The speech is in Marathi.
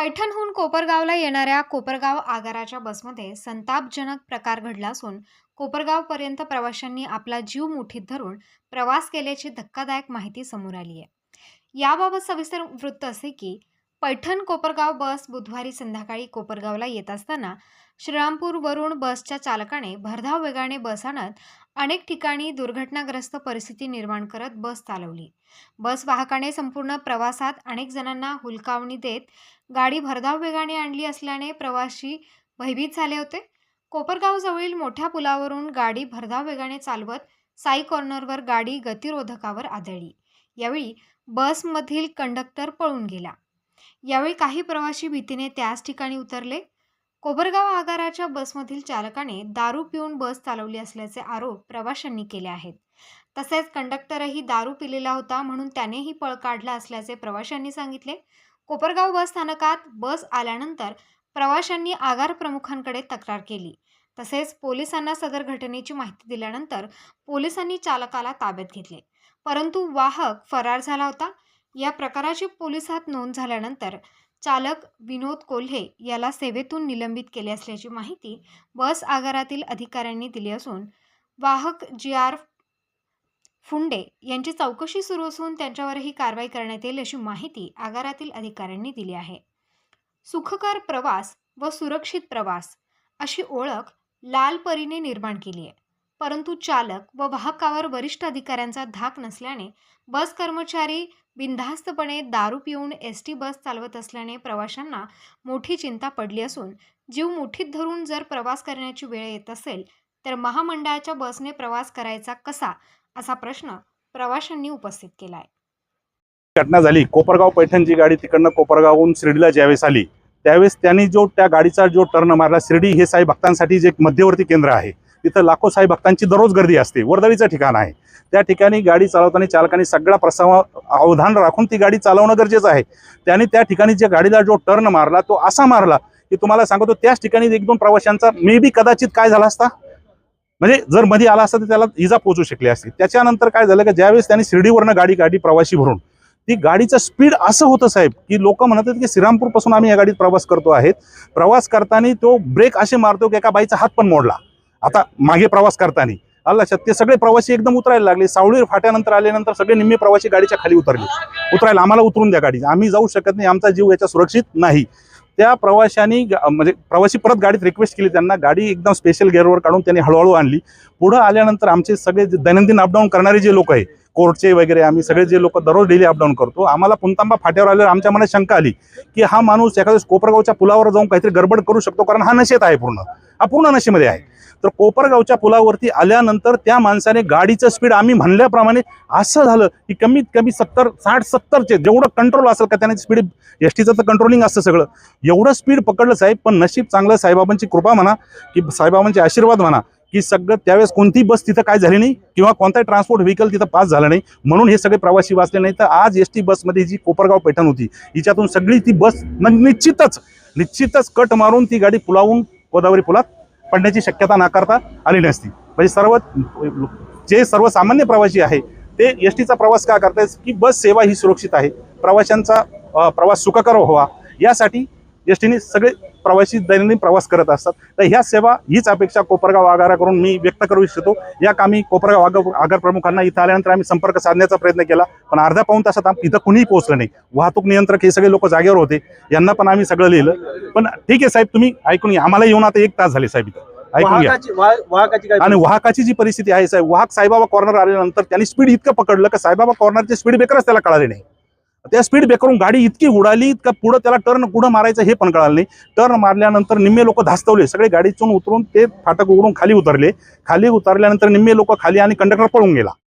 पैठणहून कोपरगावला येणाऱ्या कोपरगाव आगाराच्या बसमध्ये संतापजनक प्रकार घडला असून कोपरगावपर्यंत प्रवाशांनी आपला जीव मुठीत धरून प्रवास केल्याची धक्कादायक माहिती समोर आली आहे. याबाबत सविस्तर वृत्त असे की पैठण कोपरगाव बस बुधवारी संध्याकाळी कोपरगावला येत असताना श्रीरामपूरवरून बसच्या चालकाने भरधाव वेगाने बस आणत अनेक ठिकाणी दुर्घटनाग्रस्त परिस्थिती निर्माण करत बस चालवली. बस वाहकाने संपूर्ण प्रवासात अनेक जणांना हुलकावणी देत गाडी भरधाव वेगाने आणली असल्याने प्रवासी भयभीत झाले होते. कोपरगावजवळील मोठ्या पुलावरून गाडी भरधाव वेगाने चालवत साई कॉर्नरवर गाडी गतिरोधकावर आदळली. यावेळी बसमधील कंडक्टर पळून गेला. यावेळी काही प्रवासी भीतीने त्याच ठिकाणी उतरले. कोबरगाव आगाराच्या बसमधील चालकाने दारू पिऊन बस चालवली असल्याचे आरोप प्रवाशांनी केले आहेत. तसेच कंडक्टरही दारू पिलेला होता म्हणून त्यानेही पळ काढला असल्याचे प्रवाशांनी सांगितले. कोपरगाव बस स्थानकात बस आल्यानंतर प्रवाशांनी आगार प्रमुखांकडे तक्रार केली. तसेच पोलिसांना सदर घटनेची माहिती दिल्यानंतर पोलिसांनी चालकाला ताब्यात घेतले. परंतु वाहक फरार झाला होता. या प्रकाराची पोलिसात नोंद झाल्यानंतर चालक विनोद कोल्हे याला सेवेतून निलंबित केले असल्याची माहिती बस आगारातील अधिकाऱ्यांनी दिली असून वाहक जी आर फुंडे यांची चौकशी सुरू असून त्यांच्यावरही कारवाई करण्यात येईल अशी माहिती आगारातील अधिकाऱ्यांनी दिली आहे. सुखकर प्रवास व सुरक्षित प्रवास अशी ओळख लाल परीने निर्माण केली आहे. परंतु चालक व वाहकावर वरिष्ठ अधिकाऱ्यांचा धाक नसल्याने बस कर्मचारी बिनधास्तपणे दारू पिऊन एस टी बस चालवत असल्याने प्रवाशांना मोठी चिंता पडली असून जीव मुठीत धरून जर प्रवास करण्याची वेळ येत असेल तर महामंडळाच्या बसने प्रवास करायचा कसा? असा प्रश्न प्रवाशांनी उपस्थित केला आहे घटना झाली. कोपरगाव पैठणची गाडी तिकडनं कोपरगावहून शिर्डीला ज्यावेळेस आली त्यावेळेस त्यांनी जो त्या गाडीचा जो टर्न मारला शिर्डी हे साई भक्तांसाठी जे एक मध्यवर्ती केंद्र आहे. तिथं लाखो साई भक्तांची दररोज गर्दी असते. वर्दळीचं ठिकाण आहे. त्या ठिकाणी गाडी चालवताना चालकाने सगळा प्रसंग अवधान राखून ती गाडी चालवणं गरजेचं आहे. त्याने त्या ठिकाणी ज्या गाडीला जो टर्न मारला तो असा मारला की तुम्हाला सांगतो त्याच ठिकाणी एक दोन प्रवाशांचा मे बी कदाचित काय झाला असता? म्हणजे जर मध्ये आला असता तर त्याला इजा पोहोचू शकली असती. त्याच्यानंतर काय झालं की ज्यावेळेस त्यांनी शिर्डीवरनं गाडी गाडी प्रवासी भरून ती गाडीचं स्पीड असं होतं साहेब की लोक म्हणतात की श्रीरामपूरपासून आम्ही या गाडीत प्रवास करतो आहेत. प्रवास करताना तो ब्रेक असे मारतो की एका बाईचा हात पण मोडला. आता मागे प्रवास करताना आला लक्षात ते सगळे प्रवासी एकदम उतरायला लागले. सावळीर फाट्यानंतर आल्यानंतर सगळे निम्मे प्रवासी गाडीच्या खाली उतरले. उतरायला आम्हाला उतरून द्या गाडी. आम्ही जाऊ शकत नाही आमचा जीव याच्या सुरक्षित नाही. त्या प्रवाशांनी म्हणजे प्रवासी परत गाडीत रिक्वेस्ट केली त्यांना. गाडी एकदम स्पेशल गेअरवर काढून त्यांनी हळूहळू आणली. पुढं आल्यानंतर आमचे सगळे दैनंदिन अपडाऊन करणारे जे लोक आहे कोर्टचे वगैरे आम्ही सगळे जे लोक दररोज डेली अपडाऊन करतो आम्हाला पुणतांबा फाट्यावर आल्यावर आमच्या मनात शंका आली की हा माणूस एखाद्या कोपरगावच्या पुलावर जाऊन काहीतरी गडबड करू शकतो कारण हा नशेत आहे पूर्ण. हा पूर्ण नशेमध्ये आहे. तर कोपरगावच्या पुलावरती आल्यानंतर त्या माणसाने गाडीचं स्पीड आम्ही म्हणल्याप्रमाणे असं झालं की कमीत कमी सत्तर साठ सत्तरचे जेवढं कंट्रोल असेल का त्याने स्पीड एस टीचं तर कंट्रोलिंग असतं सगळं. एवढं स्पीड पकडलं साहेब पण नशीब चांगलं साईबाबांची कृपा म्हणा की साईबाबांचे आशीर्वाद म्हणा की सगळं त्यावेळेस कोणती बस तिथं काय झाली नाही किंवा कोणताही ट्रान्सपोर्ट व्हेकल तिथं पास झालं नाही. म्हणून हे सगळे प्रवासी वाचले नाही. तर आज एस टी बसमध्ये जी कोपरगाव पैठण होती हिच्यातून सगळी ती बस निश्चितच निश्चितच कट मारून ती गाडी पुलावून गोदावरी पुलात पडण्याची शक्यता नाकारता आली नसती. म्हणजे सर्व जे सर्वसामान्य प्रवासी आहे ते एस टीचा प्रवास का करतायत की बस सेवा ही सुरक्षित आहे. प्रवाशांचा प्रवास सुखकर व्हावा. यासाठी एस टीने सगळे प्रवासी दैनंदिन प्रवास करत असतात. तर ह्या सेवा हीच अपेक्षा कोपरगाव आगाराकडून मी व्यक्त करू इच्छितो. या कामी कोपरगाव आगार आगार प्रमुखांना इथं आल्यानंतर आम्ही संपर्क साधण्याचा प्रयत्न केला. पण अर्ध्या पाऊन तासात आम- इथं कुणीही पोहोचलं नाही. वाहतूक नियंत्रक हे सगळे लोक जागेवर होते. यांना पण आम्ही सगळं लिहिलं. पण ठीक आहे साहेब तुम्ही ऐकून घ्या. आम्हाला येऊन आता एक तास झाले साहेब इथं. ऐकून घ्या. आणि वाहकाची जी परिस्थिती आहे साहेब वाहक साईबाबा कॉर्नर आल्यानंतर त्यांनी स्पीड इतकं पकडलं की साईबाबा कॉर्नरचे स्पीड ब्रेकरच त्याला कळाले नाही. त्या स्पीड ब्रेकरून गाडी इतकी उडाली का पुढं त्याला टर्न कुठं मारायचं हे पण कळालं नाही. टर्न मारल्यानंतर निम्मे लोक धास्तवले. सगळे गाडीतून उतरून ते फाटक उघडून खाली उतरले. खाली उतरल्यानंतर निम्मे लोक खाली आणि कंडक्टर पळून गेला.